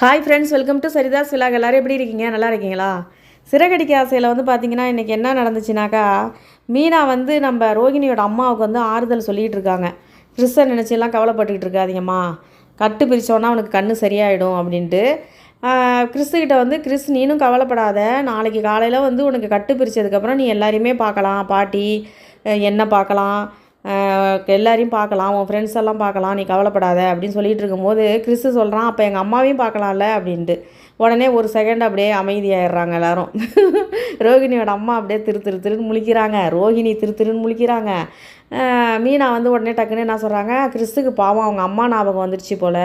Hi friends welcome to Saritha's vlog எல்லோரும் எப்படி இருக்கீங்க? நல்லா இருக்கீங்களா? சிறகடிக்க ஆசையில் வந்து பார்த்தீங்கன்னா இன்றைக்கி என்ன நடந்துச்சுனாக்கா மீனா வந்து நம்ம ரோகிணியோட அம்மாவுக்கு வந்து ஆறுதல் சொல்லிகிட்டு இருக்காங்க. கிறிஸ்தை நினச்சிலாம் கவலைப்பட்டுக்கிட்டு இருக்காதிங்கம்மா. கட்டு பிரித்தோன்னா அவனுக்கு கண் சரியாயிடும் அப்படின்ட்டு. கிறிஸ்துக்கிட்ட வந்து கிறிஸ் நீனும் கவலைப்படாத. நாளைக்கு காலையில் வந்து உனக்கு கட்டு பிரித்ததுக்கப்புறம் நீ எல்லாரையுமே பார்க்கலாம். பாட்டி என்ன பார்க்கலாம். எல்லாரையும் பார்க்கலாம் உன் ஃப்ரெண்ட்ஸ் எல்லாம் பார்க்கலாம் நீ கவலைப்படாத அப்படின்னு சொல்லிகிட்டு இருக்கும்போது கிறிஸ்து சொல்கிறான் அப்போ எங்கள் அம்மாவையும் பார்க்கலாம்ல அப்படின்ட்டு. உடனே ஒரு செகண்ட் அப்படியே அமைதியாயிடுறாங்க எல்லாரும். ரோகிணியோட அம்மா அப்படியே திரு திரு திருன்னு முழிக்கிறாங்க. ரோகிணி திரு திருன்னு முழிக்கிறாங்க. மீனா வந்து உடனே டக்குன்னு என்ன சொல்கிறாங்க கிறிஸ்துக்கு பாவம் அவங்க அம்மா ஞாபகம் வந்துடுச்சு போல்.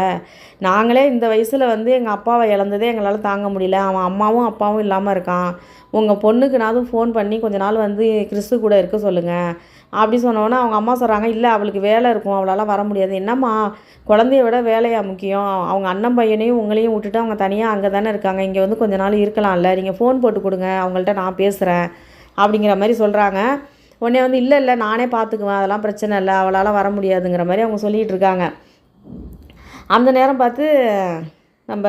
நாங்களே இந்த வயசில் வந்து எங்கள் அப்பாவை இழந்ததே எங்களால் தாங்க முடியல. அவன் அம்மாவும் அப்பாவும் இல்லாமல் இருக்கான். உங்கள் பொண்ணுக்குனாலும் ஃபோன் பண்ணி கொஞ்ச நாள் வந்து கிறிஸ்து கூட இருக்க சொல்லுங்கள் அப்படி சொன்னோன்னே அவங்க அம்மா சொல்கிறாங்க இல்லை அவளுக்கு வேலை இருக்கும் அவளால் வர முடியாது. என்னம்மா குழந்தைய விட வேலையாக முக்கியம். அவங்க அண்ணன் பையனையும் உங்களையும் விட்டுட்டு அவங்க தனியாக அங்கே தானே இருக்காங்க. இங்கே வந்து கொஞ்ச நாள் இருக்கலாம்ல. நீங்கள் ஃபோன் போட்டு கொடுங்க அவங்கள்ட்ட நான் பேசுகிறேன் அப்படிங்கிற மாதிரி சொல்கிறாங்க உடனே வந்து இல்லை இல்லை நானே பார்த்துக்குவேன் அதெல்லாம் பிரச்சனை இல்லை. அவளால் வர முடியாதுங்கிற மாதிரி அவங்க சொல்லிகிட்டு இருக்காங்க. அந்த நேரம் பார்த்து நம்ம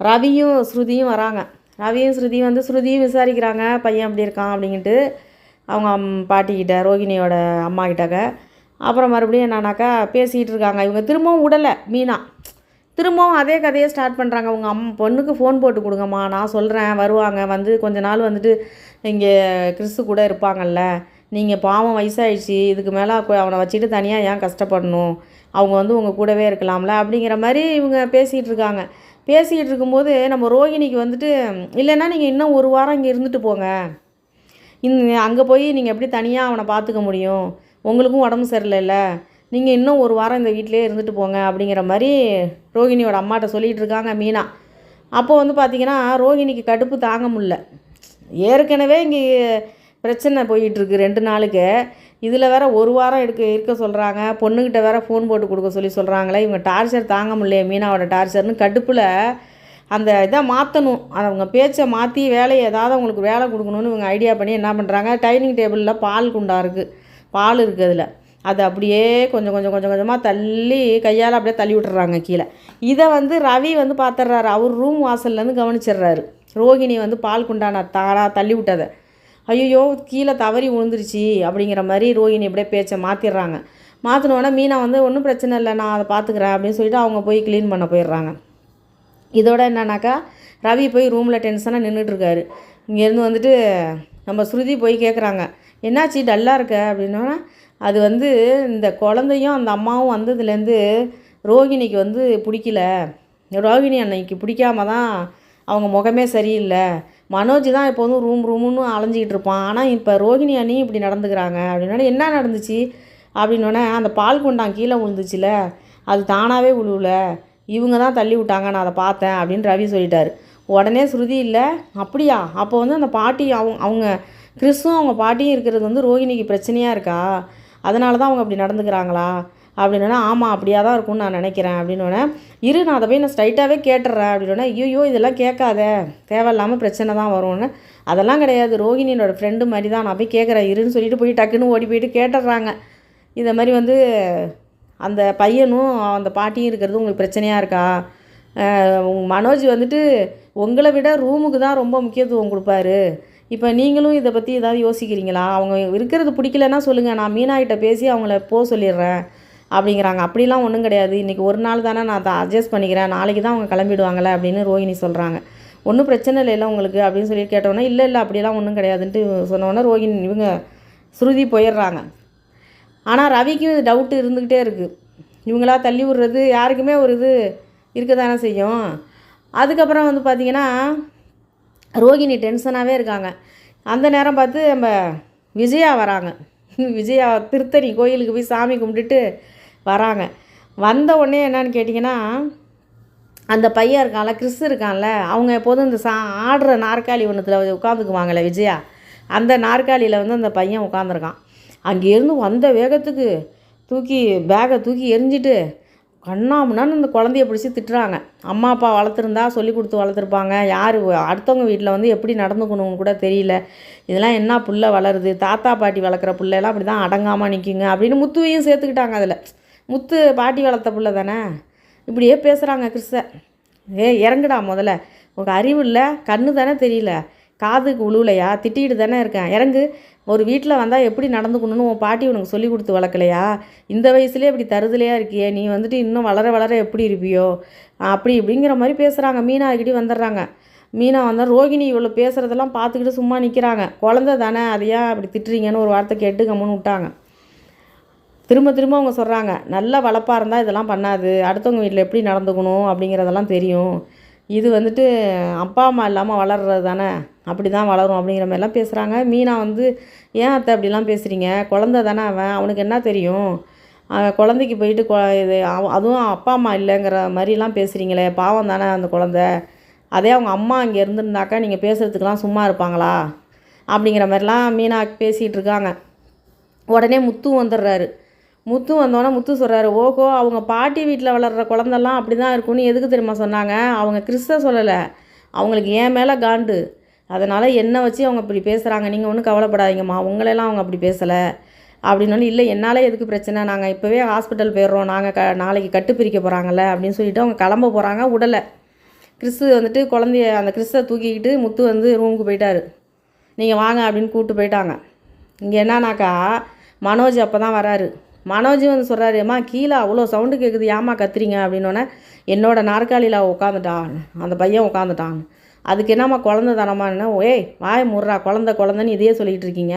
ரவியும் ஸ்ருதியும் வராங்க. ரவியும் ஸ்ருதியும் வந்து ஸ்ருதியும் விசாரிக்கிறாங்க. பையன் அப்படி இருக்கான். அப்படின்ட்டு அவங்க பாட்டிக்கிட்ட ரோகிணியோட அம்மா கிட்டக்க அப்புறம் மறுபடியும் என்னன்னாக்கா பேசிகிட்டு இருக்காங்க இவங்க திரும்பவும் விடலை மீனா. திரும்பவும் அதே கதையை ஸ்டார்ட் பண்ணுறாங்க உங்கள் அம் பொண்ணுக்கு ஃபோன் போட்டு கொடுங்கம்மா. நான் சொல்கிறேன் வருவாங்க. வந்து கொஞ்ச நாள் வந்துட்டு இங்கே கிறிஸ்து கூட இருப்பாங்கல்ல. நீங்கள் பாவம் வயசாகிடுச்சு இதுக்கு மேலே அவனை வச்சுட்டு தனியாக ஏன் கஷ்டப்படணும்? அவங்க வந்து உங்கள் கூடவே இருக்கலாம்ல. அப்படிங்கிற மாதிரி இவங்க பேசிகிட்டு இருக்காங்க பேசிகிட்டு இருக்கும்போது நம்ம ரோகிணிக்கு வந்துட்டு இல்லைன்னா நீங்கள் இன்னும் ஒரு வாரம் இங்கே இருந்துட்டு போங்க. இந்த அங்கே போய் நீங்கள் எப்படி தனியாக அவனை பார்த்துக்க முடியும்? உங்களுக்கும் உடம்பு சரியில்லைல்ல? நீங்கள் இன்னும் ஒரு வாரம் இந்த வீட்டிலே இருந்துட்டு போங்க அப்படிங்கிற மாதிரி ரோகிணியோட அம்மாட்ட சொல்லிகிட்டு இருக்காங்க மீனா. அப்போ வந்து பார்த்தீங்கன்னா ரோகிணிக்கு கடுப்பு தாங்க முடில ஏற்கனவே இங்கே பிரச்சனை போயிட்டுருக்கு ரெண்டு நாளுக்கு. இதில் வேற ஒரு வாரம் எடுக்க இருக்க சொல்கிறாங்க பொண்ணுக்கிட்ட வேற ஃபோன் போட்டு கொடுக்க சொல்லி சொல்கிறாங்களே இவங்க டார்ச்சர் தாங்க முடியல மீனாவோட டார்ச்சர்னு கடுப்பில் அந்த இதை மாற்றணும் அவங்க பேச்சை மாற்றி வேலையை ஏதாவது அவங்களுக்கு வேலை கொடுக்கணும்னு இவங்க ஐடியா பண்ணி என்ன பண்ணுறாங்க டைனிங் டேபிளில் பால் குண்டா இருக்குது பால் இருக்குது அதில். அதை அப்படியே கொஞ்சம் கொஞ்சம் கொஞ்சம் கொஞ்சமாக தள்ளி கையால் அப்படியே தள்ளி விட்டுறாங்க கீழே. இதை வந்து ரவி வந்து பார்த்துட்றாரு அவர் ரூம் வாசல்லேருந்து கவனிச்சிடுறாரு. ரோகிணி வந்து பால் குண்டான தாரா தள்ளி விட்டதை. ஐயோ கீழே தவறி விழுந்துருச்சு அப்படிங்கிற மாதிரி ரோகிணி அப்படியே பேச்சை மாற்றிடுறாங்க மாற்றினோடனே மீனா வந்து ஒன்றும் பிரச்சனை இல்லை நான் அதை பார்த்துக்கிறேன் அப்படின்னு சொல்லிட்டு அவங்க போய் க்ளீன் பண்ண போயிடுறாங்க. இதோட என்னன்னாக்கா ரவி போய் ரூமில் டென்ஷனாக நின்றுட்டுருக்காரு இங்கேருந்து வந்துட்டு நம்ம ஸ்ருதி போய் கேட்குறாங்க என்னாச்சு டல்லாக இருக்க? அப்படின்னா அது வந்து இந்த குழந்தையும் அந்த அம்மாவும் வந்ததுலேருந்து ரோகிணிக்கு வந்து பிடிக்கல. ரோகிணி அன்னைக்கு பிடிக்காம தான் அவங்க முகமே சரியில்லை. மனோஜ் தான் எப்போதும் ரூம் ரூமுன்னு அலைஞ்சிக்கிட்டு இருப்பான். ஆனால் இப்போ ரோகிணி அண்ணியும் இப்படி நடந்துக்கிறாங்க. அப்படின்னா என்ன நடந்துச்சு? அப்படின்னோடனே அந்த பால் குண்டான் கீழே விழுந்துச்சுல. அது தானாகவே விழுவில. இவங்க தான் தள்ளி விட்டாங்க நான் அதை பார்த்தேன் அப்படின்னு ரவி சொல்லிட்டாரு. உடனே ஸ்ருதி இல்லை அப்படியா? அப்போ வந்து அந்த பாட்டி அவங்க அவங்க கிறிஸும் அவங்க பாட்டியும் இருக்கிறது வந்து ரோஹிணிக்கு பிரச்சனையாக இருக்கா? அதனால தான் அவங்க அப்படி நடந்துக்கிறாங்களா? அப்படின்னா ஆமாம் அப்படியா தான் இருக்கும்னு நான் நினைக்கிறேன். அப்படின்னோடனே இரு நான் அதை போய் நான் ஸ்ட்ரைட்டாகவே கேட்டுறேன். அப்படின்னோடனே ஐயோ இதெல்லாம் கேட்காத. தேவையில்லாமல் பிரச்சனை தான் வரும்னு. அதெல்லாம் கிடையாது. ரோஹிணியோட ஃப்ரெண்டு மாதிரி தான். நான் போய் கேட்குறேன். இருன்னு சொல்லிட்டு போய் டக்குன்னு ஓடி போயிட்டு கேட்டுடுறாங்க. இதை மாதிரி வந்து அந்த பையனும் அந்த பாட்டியும் இருக்கிறது உங்களுக்கு பிரச்சனையாக இருக்கா? மனோஜ் வந்துட்டு உங்களை விட ரூமுக்கு தான் ரொம்ப முக்கியத்துவம் கொடுப்பாரு. இப்போ நீங்களும் இதை பற்றி ஏதாவது யோசிக்கிறீங்களா? அவங்க இருக்கிறது பிடிக்கலன்னா சொல்லுங்கள் நான் மீனாகிட்ட பேசி அவங்கள போக சொல்லிடுறேன் அப்படிங்கிறாங்க. அப்படிலாம் ஒன்றும் கிடையாது. இன்றைக்கி ஒரு நாள் தானே நான் அதை அட்ஜஸ்ட் பண்ணிக்கிறேன். நாளைக்கு தான் அவங்க கிளம்பிடுவாங்களே அப்படின்னு ரோஹிணி சொல்கிறாங்க ஒன்றும் பிரச்சனை இல்லை உங்களுக்கு அப்படின்னு சொல்லி கேட்டோன்னே இல்லை இல்லை அப்படிலாம் ஒன்றும் கிடையாதுன்ட்டு சொன்னோன்னே ரோஹிணி இவங்க ஸ்ருதி போயிடுறாங்க. ஆனால் ரவிக்கும் இது டவுட்டு இருந்துக்கிட்டே இருக்குது இவங்களா தள்ளி விடுறது யாருக்குமே ஒரு இது இருக்க தானே செய்யும். அதுக்கப்புறம் வந்து பார்த்திங்கன்னா ரோகிணி டென்ஷனாகவே இருக்காங்க. அந்த நேரம் பார்த்து நம்ம விஜயா வராங்க. விஜயா திருத்தணி கோயிலுக்கு போய் சாமி கும்பிட்டுட்டு வராங்க. வந்த உடனே என்னன்னு கேட்டிங்கன்னா அந்த பையன் இருக்கான்ல கிறிஸ் இருக்கான்ல அவங்க எப்போதும் இந்த சா ஆடுற நாற்காலி ஒன்றுத்தில் உட்காந்துக்குவாங்கல்ல விஜயா. அந்த நாற்காலியில் வந்து அந்த பையன் உட்காந்துருக்கான் அங்கேருந்து வந்த வேகத்துக்கு தூக்கி பேகை தூக்கி எரிஞ்சிட்டு கண்ணாமுன்னான்னு அந்த குழந்தைய பிடிச்சி திட்டுறாங்க. அம்மா அப்பா வளர்த்துருந்தா சொல்லி கொடுத்து வளர்த்துருப்பாங்க. யார் அடுத்தவங்க வீட்டில் வந்து எப்படி நடந்துக்கணும்னு கூட தெரியல. இதெல்லாம் என்ன புள்ள வளருது? தாத்தா பாட்டி வளர்க்குற பிள்ளைலாம் அப்படி தான் அடங்காமல் நிற்குங்க அப்படின்னு முத்துவையும் சேர்த்துக்கிட்டாங்க அதில். முத்து பாட்டி வளர்த்த புள்ள தானே? இப்படியே பேசுகிறாங்க கிறிஸ்த. ஏ இறங்குடா முதல்ல. உங்கள் அறிவு இல்லை கண்ணு தானே தெரியல. காதுக்கு உழுவலையா? திட்டிகிட்டு தானே இருக்கேன். இறங்கு. ஒரு வீட்டில் வந்தால் எப்படி நடந்துக்கணும்னு உன் பாட்டி உனக்கு சொல்லி கொடுத்து வளர்க்கலையா? இந்த வயசுலேயே இப்படி தருதலையா இருக்கியே? நீ வந்துட்டு இன்னும் வளர வளர எப்படி இருப்பியோ? அப்படி இப்படிங்கிற மாதிரி பேசுகிறாங்க மீனா கிட்டே வந்துடுறாங்க. மீனா வந்தால் ரோகிணி இவ்வளோ பேசுகிறதெல்லாம் பார்த்துக்கிட்டு சும்மா நிற்கிறாங்க குழந்த தானே அதை ஏன் அப்படி திட்டுறீங்கன்னு ஒரு வார்த்தை கேட்டு கம்முன்னு விட்டாங்க. திரும்ப திரும்ப அவங்க சொல்கிறாங்க நல்ல வளர்ப்பாக இருந்தால் இதெல்லாம் பண்ணாது. அடுத்தவங்க வீட்டில் எப்படி நடந்துக்கணும்? அப்படிங்கிறதெல்லாம் தெரியும். இது வந்துட்டு அப்பா அம்மா இல்லாமல் வளர்றது தானே? அப்படி தான் வளரும் அப்படிங்கிற மாதிரிலாம் பேசுகிறாங்க மீனா வந்து ஏன் அத்தை அப்படிலாம் பேசுகிறீங்க குழந்த தானே அவன். அவனுக்கு என்ன தெரியும்? அவன் குழந்தைக்கு போயிட்டு இது அவ- அதுவும் அப்பா அம்மா இல்லைங்கிற மாதிரிலாம் பேசுகிறீங்களே பாவம் தானே அந்த குழந்த. அதே அவங்க அம்மா இங்கே இருந்திருந்தாக்கா நீங்கள் பேசுகிறதுக்கெலாம் சும்மா இருப்பாங்களா? அப்படிங்கிற மாதிரிலாம் மீனா பேசிகிட்டு இருக்காங்க. உடனே முத்து வந்துடுறாரு. முத்து வந்தோடனே முத்து சொல்கிறாரு ஓஹோ அவங்க பாட்டி வீட்டில் வளர்கிற குழந்தெல்லாம் அப்படி தான் இருக்கும்னு எதுக்கு தெரியுமா சொன்னாங்க? அவங்க கிறிஸ்த சொல்லலை. அவங்களுக்கு ஏன் மேலே காண்டு. அதனால் என்னை வச்சு அவங்க இப்படி பேசுகிறாங்க நீங்கள் ஒன்றும் கவலைப்படாதீங்கம்மா. உங்களெல்லாம் அவங்க அப்படி பேசலை. அப்படின்னாலும் இல்லை என்னால் எதுக்கு பிரச்சனை? நாங்கள் இப்போவே ஹாஸ்பிட்டல் போயிடுறோம். நாங்கள் க நாளைக்கு கட்டு பிரிக்க போகிறாங்கல்ல அப்படின்னு சொல்லிட்டு அவங்க கிளம்ப போகிறாங்க உடலை. கிறிஸ்து வந்துட்டு குழந்தைய அந்த கிறிஸ்தை தூக்கிக்கிட்டு முத்து வந்து ரூமுக்கு போயிட்டார். நீங்கள் வாங்க அப்படின்னு கூப்பிட்டு போயிட்டாங்க. இங்கே என்னன்னாக்கா மனோஜ் அப்போ தான் வராரு. மனோஜ் வந்து சொல்கிறாரு ஏம்மா கீழே அவ்வளோ சவுண்டு கேட்குது ஏம்மா கத்துறீங்க? அப்படின்னோடனே என்னோட நாற்காலியில் உட்காந்துட்டான் அந்த பையன் உட்காந்துட்டான் அதுக்கு என்னம்மா குழந்த தானம்மான்னு ஏய் வாய் முர்றா குழந்த குழந்தைன்னு இதையே சொல்லிகிட்டு இருக்கீங்க.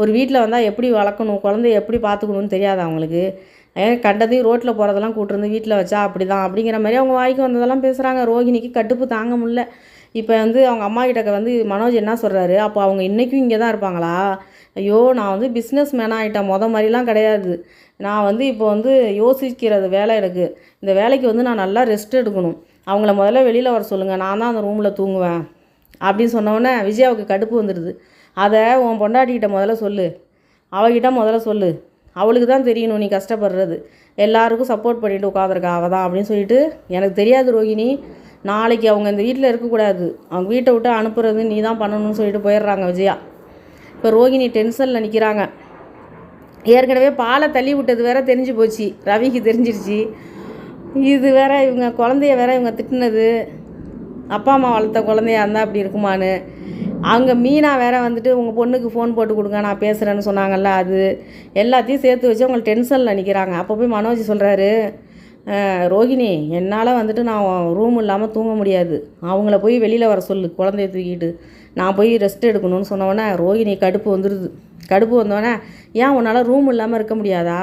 ஒரு வீட்டில் வந்தால் எப்படி வளர்க்கணும் குழந்தைய எப்படி பார்த்துக்கணும்னு தெரியாது அவங்களுக்கு. ஏன் கண்டதையும் ரோட்டில் போகிறதெல்லாம் கூட்டிருந்து வீட்டில் வச்சா அப்படி தான் அப்படிங்கிற மாதிரி அவங்க வாய்க்கு வந்ததெல்லாம் பேசுகிறாங்க ரோகிணிக்கு கட்டுப்பு தாங்க முடில இப்போ வந்து அவங்க அம்மா கிட்ட வந்து மனோஜ் என்ன சொல்கிறாரு அப்போ அவங்க இன்றைக்கும் இங்கே தான் இருப்பாங்களா? ஐயோ நான் வந்து பிஸ்னஸ் மேனாக ஆகிட்டேன் மொத மாதிரிலாம் கிடையாது. நான் வந்து இப்போ வந்து யோசிக்கிறது வேலை எனக்கு. இந்த வேலைக்கு வந்து நான் நல்லா ரெஸ்ட் எடுக்கணும். அவங்கள முதல்ல வெளியில் வர சொல்லுங்கள் நான் தான் அந்த ரூமில் தூங்குவேன். அப்படின்னு சொன்னோடனே விஜயாவுக்கு கடுப்பு வந்துடுது. அதை உன் பொண்டாட்டிக்கிட்ட முதல்ல சொல்லு. அவகிட்ட முதல்ல சொல்லு. அவளுக்கு தான் தெரியணும் நீ கஷ்டப்படுறது. எல்லாருக்கும் சப்போர்ட் பண்ணிட்டு உட்காந்துருக்கா அவள் தான் அப்படின்னு சொல்லிட்டு எனக்கு தெரியாது ரோகிணி. நாளைக்கு அவங்க இந்த வீட்டில் இருக்கக்கூடாது. அவங்க வீட்டை விட்டு அனுப்புறது நீ தான் பண்ணணும்னு சொல்லிட்டு போயிடுறாங்க விஜயா. இப்போ ரோகிணி டென்ஷனில் நிற்கிறாங்க ஏற்கனவே பாலை தள்ளி விட்டது வேற தெரிஞ்சு போச்சு. ரவிக்கு தெரிஞ்சிருச்சு. இது வேற இவங்க குழந்தைய வேற இவங்க திட்டினது. அப்பா அம்மா வளர்த்த குழந்தையா இருந்தால் அப்படி இருக்குமான்னு. அங்கே மீனா வேற வந்துட்டு உங்கள் பொண்ணுக்கு ஃபோன் போட்டு கொடுங்க நான் பேசுகிறேன்னு சொன்னாங்கல்ல அது எல்லாத்தையும் சேர்த்து வச்சு அவங்க டென்ஷனில் நிற்கிறாங்க அப்போ போய் மனோஜ் சொல்கிறாரு ரோகிணி என்னால் வந்துட்டு நான் ரூம் இல்லாமல் தூங்க முடியாது. அவங்கள போய் வெளியில் வர சொல்லு குழந்தைய தூக்கிட்டு நான் போய் ரெஸ்ட் எடுக்கணும்னு சொன்னோடனே ரோகிணி கடுப்பு வந்துடுது கடுப்பு வந்தோடனே ஏன் உன்னால் ரூம் இல்லாமல் இருக்க முடியாதா?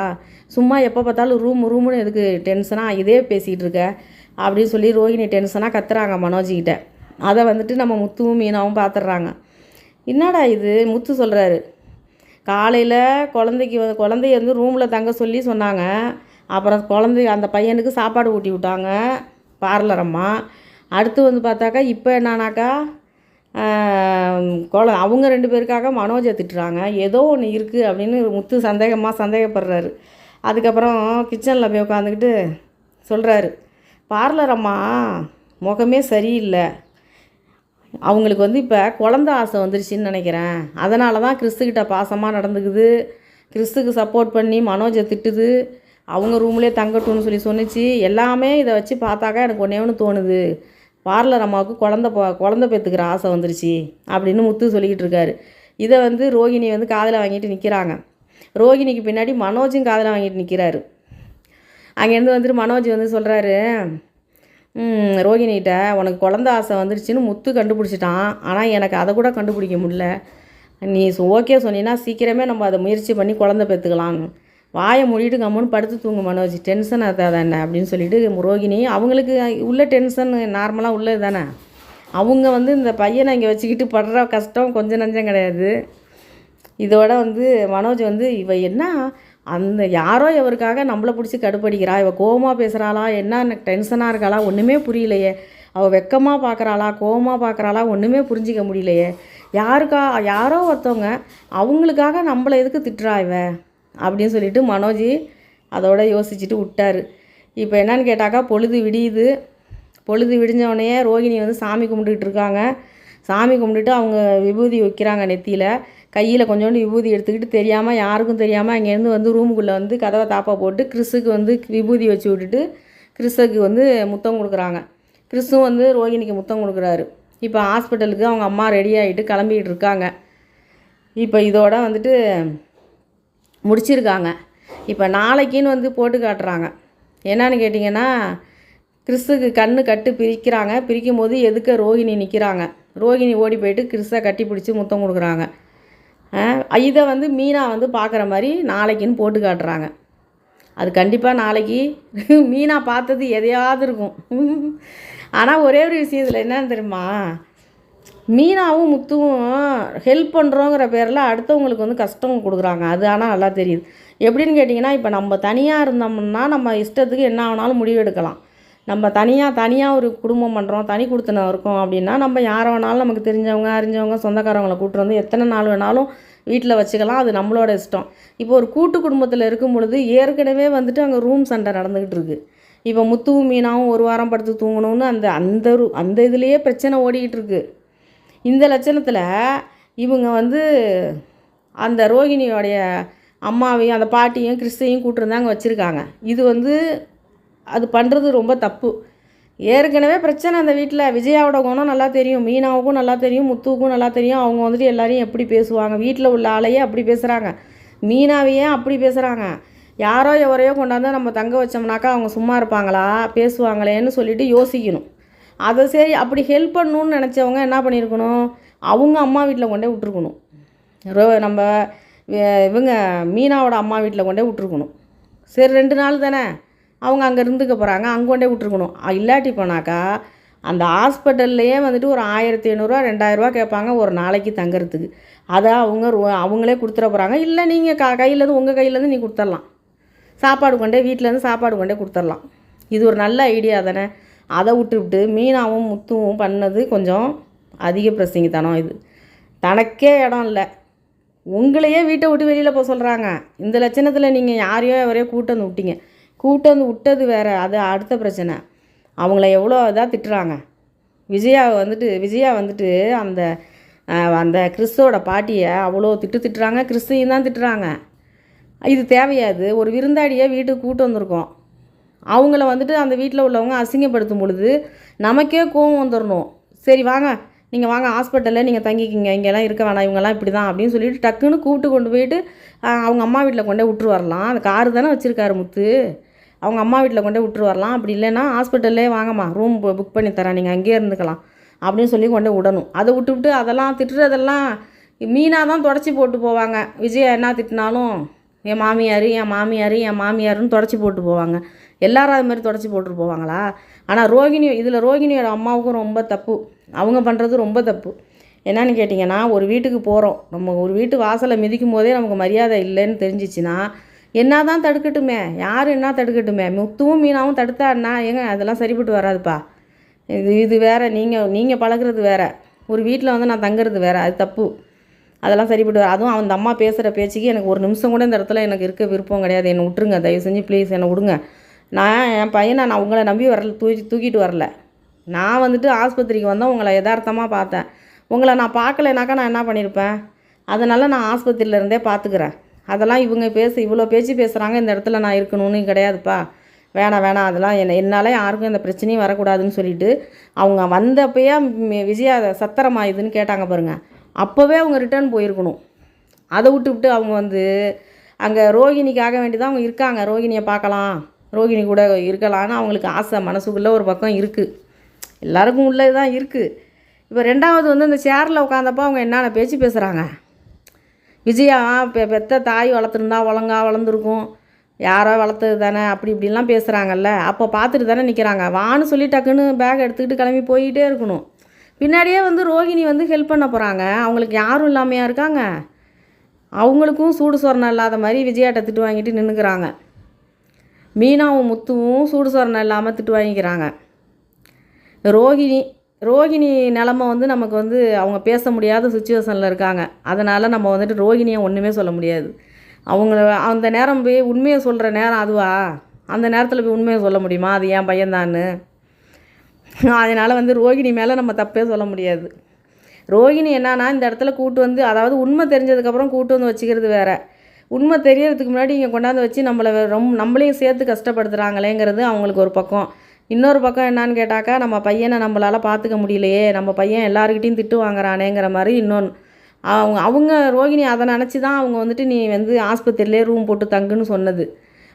சும்மா எப்போ பார்த்தாலும் ரூம் ரூம்னு எதுக்கு டென்ஷனாக இதே பேசிகிட்டு இருக்க. அப்படின்னு சொல்லி ரோஹிணி டென்ஷனாக கத்துறாங்க மனோஜிக்கிட்ட அதை வந்துட்டு நம்ம முத்துவும் மீனாவும் பார்த்துட்றாங்க என்னடா இது? முத்து சொல்கிறாரு காலையில் குழந்தைக்கு வந்து குழந்தைய வந்து ரூமில் தங்க சொல்லி சொன்னாங்க. அப்புறம் குழந்தை அந்த பையனுக்கு சாப்பாடு ஊட்டி விட்டாங்க. பார்லர் அம்மா அடுத்து வந்து பார்த்தாக்கா இப்போ என்னன்னாக்கா குழ அவங்க ரெண்டு பேருக்காக மனோஜை திட்டுறாங்க. ஏதோ ஒன்று இருக்குது அப்படின்னு முத்து சந்தேகமாக சந்தேகப்படுறாரு. அதுக்கப்புறம் கிச்சனில் போய் உட்காந்துக்கிட்டு சொல்கிறாரு பார்லர் அம்மா முகமே சரியில்லை. அவங்களுக்கு வந்து இப்போ குழந்த ஆசை வந்துருச்சுன்னு நினைக்கிறேன். அதனால தான் கிறிஸ்துக்கிட்ட பாசமாக நடந்துக்குது. கிறிஸ்துக்கு சப்போர்ட் பண்ணி மனோஜை திட்டுது. அவங்க ரூம்லேயே தங்கட்டும்னு சொல்லி சொன்னிச்சு. எல்லாமே இதை வச்சு பார்த்தாக்கா எனக்கு ஒன்றே ஒன்று தோணுது. பார்லர் அம்மாவுக்கு குழந்த போ குழந்த பெற்றுக்கிற ஆசை வந்துருச்சு அப்படின்னு முத்து சொல்லிக்கிட்டு இருக்காரு. இதை வந்து ரோகிணி வந்து காதில் வாங்கிட்டு நிற்கிறாங்க ரோகிணிக்கு பின்னாடி மனோஜும் காதில் வாங்கிட்டு நிற்கிறாரு அங்கேருந்து வந்துட்டு மனோஜ் வந்து சொல்கிறாரு ரோகிணிகிட்ட உனக்கு குழந்த ஆசை வந்துருச்சுன்னு முத்து கண்டுபிடிச்சிட்டான். ஆனால் எனக்கு அதை கூட கண்டுபிடிக்க முடியல. நீ ஓகே சொன்னீன்னா சீக்கிரமே நம்ம அதை முயற்சி பண்ணி குழந்த பெற்றுக்கலான்னு வாயை மூடிட்டு கம்முன்னு படுத்து தூங்கு மனோஜ். டென்ஷன் ஆகாத தானே அப்படின்னு சொல்லிட்டு ரோகிணி அவங்களுக்கு உள்ள டென்ஷன் நார்மலாக உள்ளது தானே? அவங்க வந்து இந்த பையனை இங்கே வச்சுக்கிட்டு படுற கஷ்டம் கொஞ்சம் நஞ்சம் கிடையாது. இதோட வந்து மனோஜ் வந்து இவ என்ன? அந்த யாரோ இவருக்காக நம்மளை பிடிச்சி கடுப்படிக்கிறா இவள் கோவமாக பேசுகிறாளா என்ன டென்ஷனாக இருக்காளா ஒன்றுமே புரியலையே. அவள் வெக்கமாக பார்க்குறாளா கோவமாக பார்க்குறாளா ஒன்றுமே புரிஞ்சிக்க முடியலையே. யாருக்கா யாரோ ஒருத்தவங்க அவங்களுக்காக நம்மளை எதுக்கு திட்டுறா இவ? அப்படின்னு சொல்லிட்டு மனோஜ் அதோட யோசிச்சுட்டு விட்டாரு. இப்போ என்னன்னு கேட்டாக்கா பொழுது விடியுது. பொழுது விடிஞ்ச ரோகிணி வந்து சாமி கும்பிட்டுக்கிட்டு இருக்காங்க. சாமி கும்பிட்டுட்டு அவங்க விபூதி வைக்கிறாங்க நெத்தியில். கையில் கொஞ்சோண்டு விபூதி எடுத்துக்கிட்டு தெரியாமல் யாருக்கும் தெரியாமல் அங்கேருந்து வந்து ரூமுக்குள்ளே வந்து கதவை தாப்பா போட்டு கிறிஸுக்கு வந்து விபூதி வச்சு விட்டுட்டு கிறிஸுக்கு வந்து முத்தம் கொடுக்குறாங்க. கிறிஸும் வந்து ரோகிணிக்கு முத்தம் கொடுக்குறாரு. இப்போ ஹாஸ்பிட்டலுக்கு அவங்க அம்மா ரெடி ஆகிட்டு கிளம்பிக்கிட்டு இருக்காங்க. இப்போ இதோட வந்துட்டு முடிச்சிருக்காங்க. இப்போ நாளைக்குன்னு வந்து போட்டு காட்டுறாங்க. என்னன்னு கேட்டிங்கன்னா கிறிஸ்துக்கு கண்ணு கட்டு பிரிக்கிறாங்க. பிரிக்கும் போது எதுக்க ரோகிணி நிற்கிறாங்க ரோகிணி ஓடி போயிட்டு கிறிஸ்தை கட்டி பிடிச்சி முத்தம் கொடுக்குறாங்க. இதை வந்து மீனா வந்து பார்க்குற மாதிரி நாளைக்குன்னு போட்டு காட்டுறாங்க. அது கண்டிப்பாக நாளைக்கு மீனா பார்த்தது எதையாவது இருக்கும். ஆனால் ஒரே ஒரு விஷயம் இதில் என்னன்னு தெரியுமா? மீனாவும் முத்துவும் ஹெல்ப் பண்ணுறோங்கிற பேரில் அடுத்தவங்களுக்கு வந்து கஷ்டம் கொடுக்குறாங்க. அது ஆனால் நல்லா தெரியுது. எப்படின்னு கேட்டிங்கன்னா இப்போ நம்ம தனியாக இருந்தோம்னா நம்ம இஷ்டத்துக்கு என்ன ஆனாலும் முடிவு எடுக்கலாம். நம்ம தனியாக தனியாக ஒரு குடும்பம் பண்ணுறோம் தனி கொடுத்தனம் இருக்கோம் அப்படின்னா நம்ம யாரை வேணாலும் நமக்கு தெரிஞ்சவங்க அறிஞ்சவங்க சொந்தக்காரவங்களை கூப்பிட்டு வந்து எத்தனை நாள் வேணாலும் வீட்டில் வச்சுக்கலாம். அது நம்மளோட இஷ்டம். இப்போ ஒரு கூட்டு குடும்பத்தில் இருக்கும் பொழுது ஏற்கனவே வந்துட்டு அங்கே ரூம் சண்டை நடந்துக்கிட்டு இருக்குது இப்போ முத்துவும் மீனாவும் ஒரு வாரம் படுத்து தூங்கணும்னு அந்த அந்த அந்த இதுலேயே பிரச்சனை ஓடிக்கிட்டு இருக்குது இந்த லட்சணத்தில் இவங்க வந்து அந்த ரோகிணியோடைய அம்மாவையும் அந்த பாட்டியும் கிறிஸ்தையும் கூட்டிருந்தாங்க வச்சுருக்காங்க. இது வந்து அது பண்ணுறது ரொம்ப தப்பு. ஏற்கனவே பிரச்சனை அந்த வீட்டில் விஜயாவோட குணம் நல்லா தெரியும் மீனாவுக்கும் நல்லா தெரியும் முத்துவுக்கும் நல்லா தெரியும். அவங்க வந்துட்டு எல்லாரையும் எப்படி பேசுவாங்க? வீட்டில் உள்ள ஆளையே அப்படி பேசுகிறாங்க மீனாவையே அப்படி பேசுகிறாங்க யாரோ எவரையோ கொண்டாந்து நம்ம தங்க வச்சோம்னாக்கா அவங்க சும்மா இருப்பாங்களா? பேசுவாங்களேன்னு சொல்லிட்டு யோசிக்கணும். அதை சரி அப்படி ஹெல்ப் பண்ணணும்னு நினச்சவங்க என்ன பண்ணியிருக்கணும் அவங்க அம்மா வீட்டில் கொண்டே விட்டுருக்கணும். ரோ நம்ம இவங்க மீனாவோட அம்மா வீட்டில் கொண்டே விட்டுருக்கணும். சரி ரெண்டு நாள் தானே? அவங்க அங்கே இருந்துக்க போகிறாங்க அங்கே கொண்டே விட்டுருக்கணும். இல்லாட்டி போனாக்கா அந்த ஹாஸ்பிட்டல்லையே வந்துட்டு ஒரு ஆயிரத்தி ஐநூறுரூவா ரெண்டாயிரரூவா கேட்பாங்க ஒரு நாளைக்கு தங்குறதுக்கு. அதை அவங்க அவங்களே கொடுத்துட போகிறாங்க இல்லை நீங்கள் க கையிலேருந்து உங்கள் கையிலேருந்து நீ கொடுத்துர்லாம் சாப்பாடு கொண்டே வீட்டிலேருந்து சாப்பாடு கொண்டே கொடுத்துர்லாம் இது ஒரு நல்ல ஐடியா தானே? அதை விட்டுவிட்டு மீனாவும் முத்துவும் பண்ணது கொஞ்சம் அதிக பிரசிங்கத்தனம் இது. தனக்கே இடம் இல்லை. உங்களையே வீட்டை விட்டு வெளியில் போக சொல்கிறாங்க இந்த லட்சணத்தில் நீங்கள் யாரையோ எவரையோ கூட்டு வந்து விட்டீங்க. கூட்டு வந்து விட்டது வேறு அது அடுத்த பிரச்சனை. அவங்கள எவ்வளோ இதாக திட்டுறாங்க. விஜயா வந்துட்டு விஜயா வந்துட்டு அந்த அந்த கிறிஸ்துவோட பாட்டியை அவ்வளோ திட்டு திட்டுறாங்க. கிறிஸ்தையும் தான் திட்டுறாங்க. இது தேவையாது. ஒரு விருந்தாடியை வீட்டுக்கு கூட்டு வந்திருக்கோம். அவங்கள வந்துட்டு அந்த வீட்டில் உள்ளவங்க அசிங்கப்படுத்தும் பொழுது நமக்கே கோவம் வந்துடணும் சரி வாங்க. நீங்கள் வாங்க ஹாஸ்பிட்டலில் நீங்கள் தங்கிக்கிங்க. இங்கெல்லாம் இருக்க வேணாம். இவங்கெல்லாம் இப்படி தான் அப்படின்னு சொல்லிட்டு டக்குன்னு கூப்பிட்டு கொண்டு போயிட்டு அவங்க அம்மா வீட்டில் கொண்டே விட்டுரு வரலாம். அந்த காரு தானே வச்சுருக்காரு முத்து. அவங்க அம்மா வீட்டில் கொண்டே விட்டுரு வரலாம். அப்படி இல்லைன்னா ஹாஸ்பிட்டல்லே வாங்கம்மா. ரூம் புக் பண்ணி தரேன். நீங்கள் அங்கேயே இருந்துக்கலாம் அப்படின்னு சொல்லி கொண்டு விடணும். அதை விட்டு விட்டு அதெல்லாம் திட்டுறதெல்லாம் மீனாக தான் தொடச்சி போட்டு போவாங்க. விஜயா என்ன திட்டினாலும் என் மாமியார் என் மாமியார் என் மாமியாருன்னு தொடச்சி போட்டு போவாங்க. எல்லாரும் அது மாதிரி தொடச்சி போட்டு போவாங்களா? ஆனால் ரோகிணி இதில் ரோகிணியோட அம்மாவுக்கும் ரொம்ப தப்பு. அவங்க பண்ணுறது ரொம்ப தப்பு. என்னன்னு கேட்டிங்கன்னா ஒரு வீட்டுக்கு போகிறோம் நம்ம ஒரு வீட்டு வாசலை மிதிக்கும் போதே நமக்கு மரியாதை இல்லைன்னு தெரிஞ்சிச்சுன்னா என்ன தான் தடுக்கட்டுமே? யார் என்ன தடுக்கட்டுமே? முத்துவும் மீனாவும் தடுத்தான்னா ஏங்க அதெல்லாம் சரிப்பட்டு வராதுப்பா. இது இது வேறு. நீங்கள் நீங்கள் பழகுறது வேறு. ஒரு வீட்டில் வந்து நான் தங்குறது வேறு. அது தப்பு. அதெல்லாம் சரிப்பட்டு வர அதுவும் அந்த அம்மா பேசுகிற பேச்சுக்கு எனக்கு ஒரு நிமிஷம் கூட இந்த இடத்துல எனக்கு இருக்க விருப்பம் கிடையாது. என்னை விட்டுருங்க. தயவு செஞ்சு ப்ளீஸ் என்னை விடுங்க. நான் என் பையனை நான் உங்களை நம்பி வரல தூக்கி தூக்கிட்டு வரல. நான் வந்துட்டு ஆஸ்பத்திரிக்கு வந்தால் உங்களை யதார்த்தமாக பார்த்தேன். உங்களை நான் பார்க்கலைனாக்கா நான் என்ன பண்ணியிருப்பேன் அதனால் நான் ஆஸ்பத்திரியில இருந்தே பார்த்துக்கிறேன். அதெல்லாம் இவங்க பேச இவ்வளோ பேச்சு பேசுகிறாங்க இந்த இடத்துல நான் இருக்கணும்னு கிடையாதுப்பா. வேணாம் வேணாம் அதெல்லாம் என்ன என்னால் யாருக்கும் இந்த பிரச்சனையும் வரக்கூடாதுன்னு சொல்லிட்டு அவங்க வந்தப்பயே விஜயா சத்திரமாயுதுன்னு கேட்டாங்க பாருங்கள் அப்போவே அவங்க ரிட்டர்ன் போயிருக்கணும். அதை விட்டு விட்டு அவங்க வந்து அங்கே ரோகிணிக்காக வேண்டி தான் அவங்க இருக்காங்க. ரோகிணியை பார்க்கலாம். ரோகிணி கூட இருக்கலான்னு அவங்களுக்கு ஆசை மனசுக்குள்ளே ஒரு பக்கம் இருக்குது எல்லாருக்கும் உள்ளே தான் இருக்குது இப்போ ரெண்டாவது வந்து அந்த சேரில் உட்காந்தப்போ அவங்க என்னென்ன பேச்சு பேசுகிறாங்க விஜயா பெ பெத்த தாய் வளர்த்துருந்தா ஒழுங்கா வளர்ந்துருக்கும். யாரோ வளர்த்தது தானே அப்படி இப்படிலாம் பேசுகிறாங்கல்ல அப்போ பார்த்துட்டு தானே நிற்கிறாங்க வான்னு சொல்லி டக்குன்னு பேக் எடுத்துக்கிட்டு கிளம்பி போயிட்டே இருக்கணும். பின்னாடியே வந்து ரோகிணி வந்து ஹெல்ப் பண்ண போகிறாங்க அவங்களுக்கு யாரும் இல்லாமையாக இருக்காங்க. அவங்களுக்கும் சூடு சொரணம் இல்லாத மாதிரி விஜயாட்ட திட்டு வாங்கிட்டு நின்றுக்கிறாங்க மீனாவும் முத்துவும் சூடு சொரணம் இல்லாமல் திட்டு வாங்கிக்கிறாங்க. ரோகிணி ரோகிணி நிலமை வந்து நமக்கு வந்து அவங்க பேச முடியாத சுச்சுவேஷனில் இருக்காங்க. அதனால் நம்ம வந்துட்டு ரோகிணியை ஒன்றுமே சொல்ல முடியாது. அவங்கள அந்த நேரம் போய் உண்மையை சொல்கிற நேரம் அதுவா? அந்த நேரத்தில் போய் உண்மையை சொல்ல முடியுமா? அது ஏன் பையன்தான்னு. அதனால் வந்து ரோகிணி மேலே நம்ம தப்பே சொல்ல முடியாது. ரோகிணி என்னன்னா இந்த இடத்துல கூட்டு வந்து அதாவது உண்மை தெரிஞ்சதுக்கப்புறம் கூட்டு வந்து வச்சுக்கிறது வேறு. உண்மை தெரியறதுக்கு முன்னாடி இங்கே கொண்டாந்து வச்சு நம்மளை ரொம்ப நம்மளையும் சேர்த்து கஷ்டப்படுத்துகிறாங்களேங்கிறது அவங்களுக்கு ஒரு பக்கம். இன்னொரு பக்கம் என்னான்னு கேட்டாக்கா நம்ம பையனை நம்மளால் பார்த்துக்க முடியலையே நம்ம பையன் எல்லாருக்கிட்டையும் திட்டு வாங்குறானேங்கிற மாதிரி இன்னொன்று அவங்க அவங்க ரோகிணி அதை நினச்சி தான் அவங்க வந்துட்டு நீ வந்து ஆஸ்பத்திரியிலே ரூம் போட்டு தங்குன்னு சொன்னது.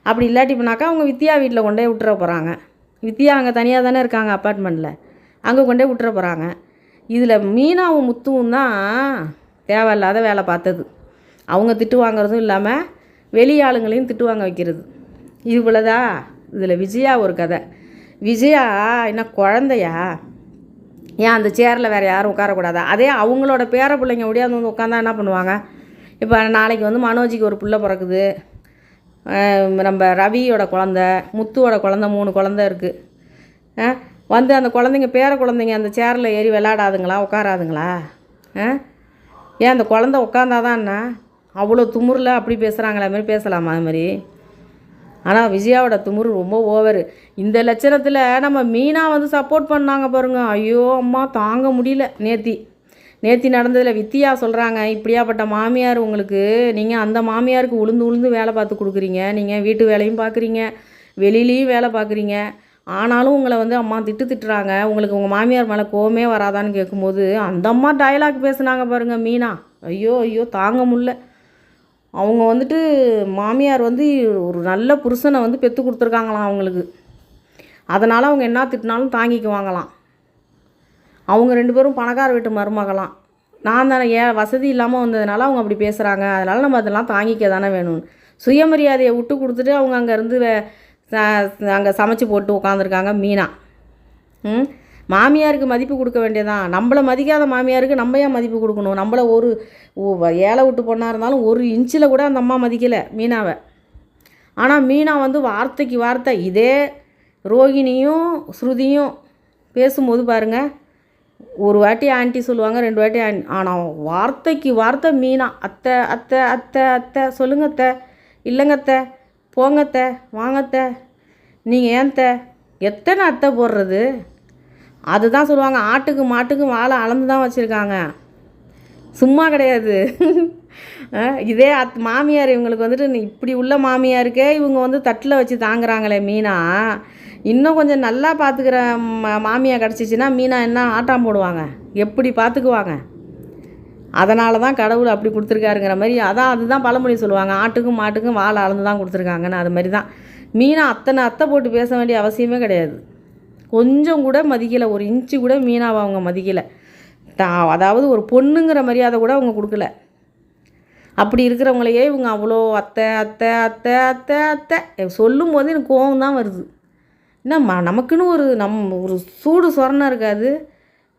அப்படி இல்லாட்டி போனாக்கா அவங்க வித்யா வீட்டில் கொண்டே விட்டுற போகிறாங்க வித்யா அங்கே தனியாக தானே இருக்காங்க அப்பார்ட்மெண்ட்டில் அங்கே கொண்டே விட்டுற போகிறாங்க இதில் மீனாவும் முத்துவும் தான் தேவையில்லாத வேலை பார்த்தது. அவங்க திட்டு வாங்குறதும் இல்லாமல் வெளி ஆளுங்களையும் திட்டு வாங்க வைக்கிறது. இவ்வளோதா இதில் விஜயா ஒரு கதை. விஜயா என்ன குழந்தையா? ஏன் அந்த சேரில் வேறு யாரும் உட்காரக்கூடாதா? அதே அவங்களோட பேர பிள்ளைங்க ஒடியாந்து வந்து உட்காந்தா என்ன பண்ணுவாங்க? இப்போ நாளைக்கு வந்து மனோஜிக்கு ஒரு பிள்ளை பிறக்குது. நம்ம ரவியோட குழந்த முத்துவோட குழந்த மூணு குழந்த இருக்குது வந்து அந்த குழந்தைங்க பேர குழந்தைங்க அந்த சேரில் ஏறி விளையாடாதுங்களா? உட்காராதுங்களா? ஆ ஏன் அந்த குழந்த உட்காந்தாதான் அவ்வளோ துமுறில் அப்படி பேசுகிறாங்களே மாதிரி பேசலாமா அது மாதிரி? ஆனால் விஜயாவோட துமுறு ரொம்ப ஓவரு இந்த லட்சணத்தில் நம்ம மீனா வந்து சப்போர்ட் பண்ணாங்க பாருங்க. ஐயோ அம்மா தாங்க முடியல நேத்தி. நேத்தி நடந்ததில் வித்தியா சொல்கிறாங்க இப்படியாப்பட்ட மாமியார் உங்களுக்கு நீங்கள் அந்த மாமியாருக்கு உளுந்து உளுந்து வேலை பார்த்து கொடுக்குறீங்க. நீங்கள் வீட்டு வேலையும் பார்க்குறீங்க வெளியிலையும் வேலை பார்க்குறீங்க. ஆனாலும் உங்களை வந்து அம்மா திட்டு திட்டுறாங்க. உங்களுக்கு உங்கள் மாமியார் மேலே கோவமே வராதான்னு கேட்கும்போது அந்த அம்மா டயலாக் பேசுனாங்க பாருங்கள் மீனா. ஐயோ ஐயோ தாங்க முடில அவங்க வந்துட்டு மாமியார் வந்து ஒரு நல்ல புருஷனை வந்து பெற்று கொடுத்துருக்காங்களாம் அவங்களுக்கு. அதனால் அவங்க என்ன திட்டினாலும் தாங்கிக்குவாங்களாம். அவங்க ரெண்டு பேரும் பணக்கார வீட்டு மருமகளாம். நான் தானே ஏன் வசதி இல்லாமல் வந்ததுனால அவங்க அப்படி பேசுகிறாங்க அதனால் நம்ம அதெல்லாம் தாங்கிக்க தானே வேணும்னு சுயமரியாதையை விட்டு கொடுத்துட்டு அவங்க அங்கேருந்து அங்கே சமைச்சு போட்டு உட்காந்துருக்காங்க மீனா. ம்? மாமியாருக்கு மதிப்பு கொடுக்க வேண்டியதான் நம்மளை மதிக்காத மாமியாருக்கு நம்ம ஏன் மதிப்பு கொடுக்கணும்? நம்மளை ஒரு ஏழை விட்டு பொண்ணாக இருந்தாலும் ஒரு இன்ச்சில் கூட அந்த அம்மா மதிக்கலை மீனாவை. ஆனால் மீனா வந்து வார்த்தைக்கு வார்த்தை. இதே ரோகிணியும் ஸ்ருதியும் பேசும்போது பாருங்க ஒரு வாட்டி ஆண்டி சொல்லுவாங்க ரெண்டு வாட்டி ஆன் ஆனால் வார்த்தைக்கு வார்த்தை மீனா. அத்தை அத்தை அத்தை அத்தை சொல்லுங்க அத்தை. இல்லைங்க அத்தை. போங்க அத்தை. வாங்க அத்தை. நீங்கள் ஏன் அத்தை? எத்தனை அத்தை போடுறது? அதுதான் சொல்லுவாங்க ஆட்டுக்கு மாட்டுக்கு வாழை அளந்து தான் வச்சுருக்காங்க. சும்மா கிடையாது. இதே அத் மாமியார் இவங்களுக்கு வந்துட்டு இப்படி உள்ள மாமியாருக்கே இவங்க வந்து தட்டில் வச்சு தாங்குறாங்களே மீனா. இன்னும் கொஞ்சம் நல்லா பார்த்துக்கிற மா கிடச்சிச்சின்னா மீனா என்ன ஆட்டம் போடுவாங்க? எப்படி பார்த்துக்குவாங்க அதனால தான் கடவுள் அப்படி கொடுத்துருக்காருங்கிற மாதிரி அதான் அதுதான் பழமொழி சொல்லுவாங்க ஆட்டுக்கும் மாட்டுக்கும் வாழை அளந்து தான் கொடுத்துருக்காங்கன்னு அது மாதிரி தான் மீனா அத்தனை அத்தை போட்டு பேச வேண்டிய அவசியமே கிடையாது. கொஞ்சம் கூட மதிக்கலை. ஒரு இன்ச்சு கூட மீனாவை அவங்க மதிக்கலை. தா அதாவது ஒரு பொண்ணுங்கிற மரியாதை கூட அவங்க கொடுக்கல. அப்படி இருக்கிறவங்களையே இவங்க அவ்வளோ அத்தை அத்தை அத்தை அத்தை அத்தை. சொல்லும் போது எனக்கு கோவம் தான் வருது. என்ன நமக்குன்னு ஒரு நம் ஒரு சூடு சொரணம் இருக்காது.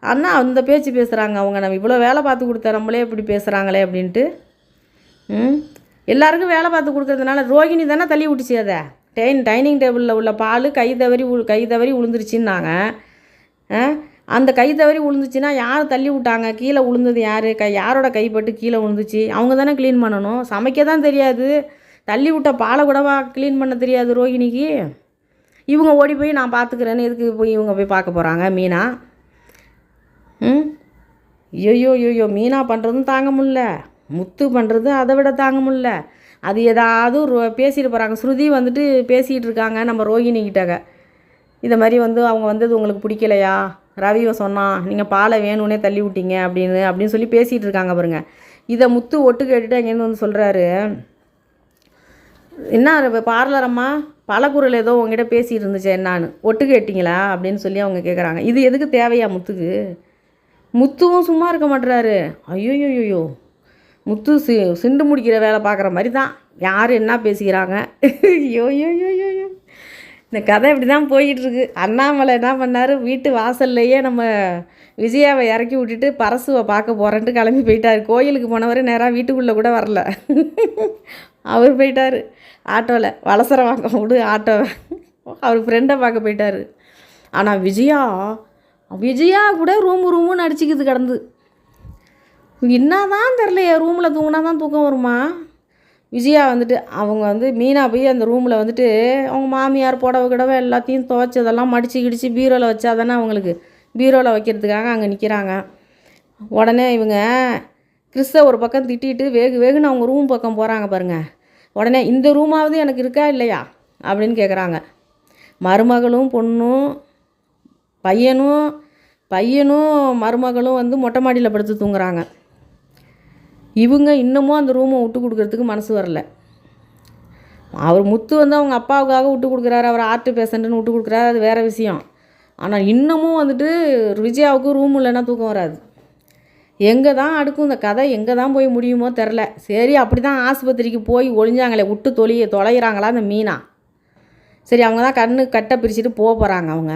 ஆனால் அந்த பேச்சு பேசுகிறாங்க அவங்க. நம்ம இவ்வளோ வேலை பார்த்து கொடுத்த நம்மளே இப்படி பேசுகிறாங்களே அப்படின்ட்டு. எல்லாருக்கும் வேலை பார்த்து கொடுக்குறதுனால ரோகிணி தானே தள்ளி விட்டுச்சு அதை? டைன் டைனிங் டேபிளில் உள்ள பால் கை தவறி உ- கை தவறி உளுந்துருச்சுன்னாங்க ஆ? அந்த கை தவறி உளுந்துச்சுன்னா யார் தள்ளி விட்டாங்க? கீழே உளுந்தது யார்? கை யாரோட கைப்பட்டு கீழே விழுந்துச்சு அவங்க தானே க்ளீன் பண்ணணும். சமைக்க தான் தெரியாது. தள்ளி விட்ட பாலை கூடவா க்ளீன் பண்ண தெரியாது ரோகிணிக்கு? இவங்க ஓடி போய் நான் பார்த்துக்கிறேன்னு எதுக்கு போய் இவங்க போய் பார்க்க போகிறாங்க மீனா? ம்? ஐயோ ஐயோ மீனா பண்ணுறதும் தாங்க முடில முத்து பண்ணுறது அதை விட தாங்க முடில அது ஏதாவது பேசிட்டு போகிறாங்க ஸ்ருதி வந்துட்டு பேசிகிட்டு இருக்காங்க நம்ம ரோகிணி இதை மாதிரி வந்து அவங்க வந்தது உங்களுக்கு பிடிக்கலையா? ரவிவை சொன்னான் நீங்கள் பாலை வேணும்னே தள்ளி விட்டீங்க அப்படின்னு அப்படின்னு சொல்லி பேசிகிட்டு இருக்காங்க பாருங்க. இதை முத்து ஒட்டு கேட்டுட்டு அங்கேருந்து வந்து சொல்கிறாரு என்ன பார்லர் அம்மா பலக்குரல் ஏதோ உங்ககிட்ட பேசிகிட்டு இருந்துச்சு என்னான்னு? ஒட்டு கேட்டிங்களா? அப்படின்னு சொல்லி அவங்க கேட்குறாங்க இது எதுக்கு தேவையா முத்துக்கு? முத்துவும் சும்மா இருக்க மாட்டுறாரு ஐயோ முத்து சி சிண்டு முடிக்கிற வேலை பார்க்குற மாதிரி தான். யார் என்ன பேசிக்கிறாங்க? ஐயோ ஐயோ ஐயோ ஐயோ இந்த கதை இப்படி தான் போயிட்டுருக்கு. அண்ணாமலை என்ன பண்ணார்? வீட்டு வாசல்லையே நம்ம விஜயாவை இறக்கி விட்டுட்டு பரசுவை பார்க்க போகிறேன்ட்டு கிளம்பி போயிட்டார். கோயிலுக்கு போனவர் நேராக வீட்டுக்குள்ளே கூட வரல. அவர் போயிட்டார். ஆட்டோவில் வலசர வாங்க விடு ஆட்டோவை அவர் ஃப்ரெண்டை பார்க்க போயிட்டார். ஆனால் விஜயா விஜயா கூட ரூமு ரூமுன்னு அடிச்சுக்கிது கிடந்து. என்னதான் தெரிலையே ரூமில் தூங்கினா தான் தூக்கம் வருமா? விஜயா வந்துட்டு அவங்க வந்து மீனா போய் அந்த ரூமில் வந்துட்டு அவங்க மாமியார் புடவை கிடவை எல்லாத்தையும் துவைச்சதெல்லாம் மடித்து கிடிச்சு பீரோவில் வச்சா தானே அவங்களுக்கு. பீரோவில் வைக்கிறதுக்காக அங்கே நிற்கிறாங்க உடனே இவங்க கிறிஸ்த ஒரு பக்கம் திட்டிட்டு வேகு வேகுன்னு அவங்க ரூம் பக்கம் போகிறாங்க பாருங்கள் உடனே இந்த ரூமாவது எனக்கு இருக்கா இல்லையா? அப்படின்னு கேட்குறாங்க மருமகளும் பொண்ணும் பையனும் பையனும் மருமகளும் வந்து மொட்டை மாடியில் படுத்து தூங்குறாங்க. இவங்க இன்னமும் அந்த ரூமை விட்டு கொடுக்கறதுக்கு மனசு வரல. அவர் முத்து வந்து அவங்க அப்பாவுக்காக விட்டு கொடுக்குறாரு அவர் ஆர்ட் பேஷண்ட்டுன்னு விட்டு கொடுக்குறாரு அது வேறு விஷயம். ஆனால் இன்னமும் வந்துட்டு விஜயாவுக்கு ரூம் இல்லைன்னா தூக்கம் வராது. எங்கே தான் அடுக்கும் இந்த கதை எங்கே தான் போய் முடியுமோ தெரில சரி அப்படி தான் ஆஸ்பத்திரிக்கு போய் ஒளிஞ்சாங்களே விட்டு தொலைய தொலைகிறாங்களா அந்த மீனா? சரி அவங்க தான் கண்ணு கட்டை பிரிச்சுட்டு போக போகிறாங்க அவங்க.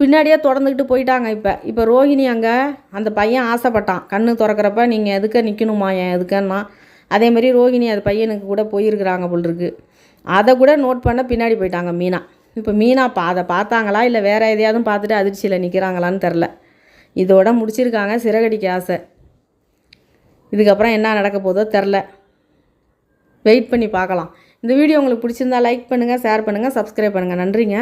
பின்னாடியே தொடர்ந்துக்கிட்டு போயிட்டாங்க இப்போ. இப்போ ரோஹிணி அங்கே அந்த பையன் ஆசைப்பட்டான். கண்ணு திறக்கிறப்ப நீங்கள் எதுக்க நிற்கணுமா ஏன் எதுக்கன்னா? அதேமாரி ரோஹிணி அது பையனுக்கு கூட போயிருக்கிறாங்க போல் இருக்கு அதை கூட நோட் பண்ண பின்னாடி போயிட்டாங்க மீனா. இப்போ மீனா பா அதை பார்த்தாங்களா? இல்லை வேறு எதையாவது பார்த்துட்டு அதிர்ச்சியில் நிற்கிறாங்களான்னு தெரில. இதோட முடிச்சிருக்காங்க சிறகடிக்கு ஆசை. இதுக்கப்புறம் என்ன நடக்க போதோ தெரில. வெயிட் பண்ணி பார்க்கலாம். இந்த வீடியோ உங்களுக்கு பிடிச்சிருந்தா லைக் பண்ணுங்கள் ஷேர் பண்ணுங்கள் சப்ஸ்கிரைப் பண்ணுங்கள் நன்றிங்க.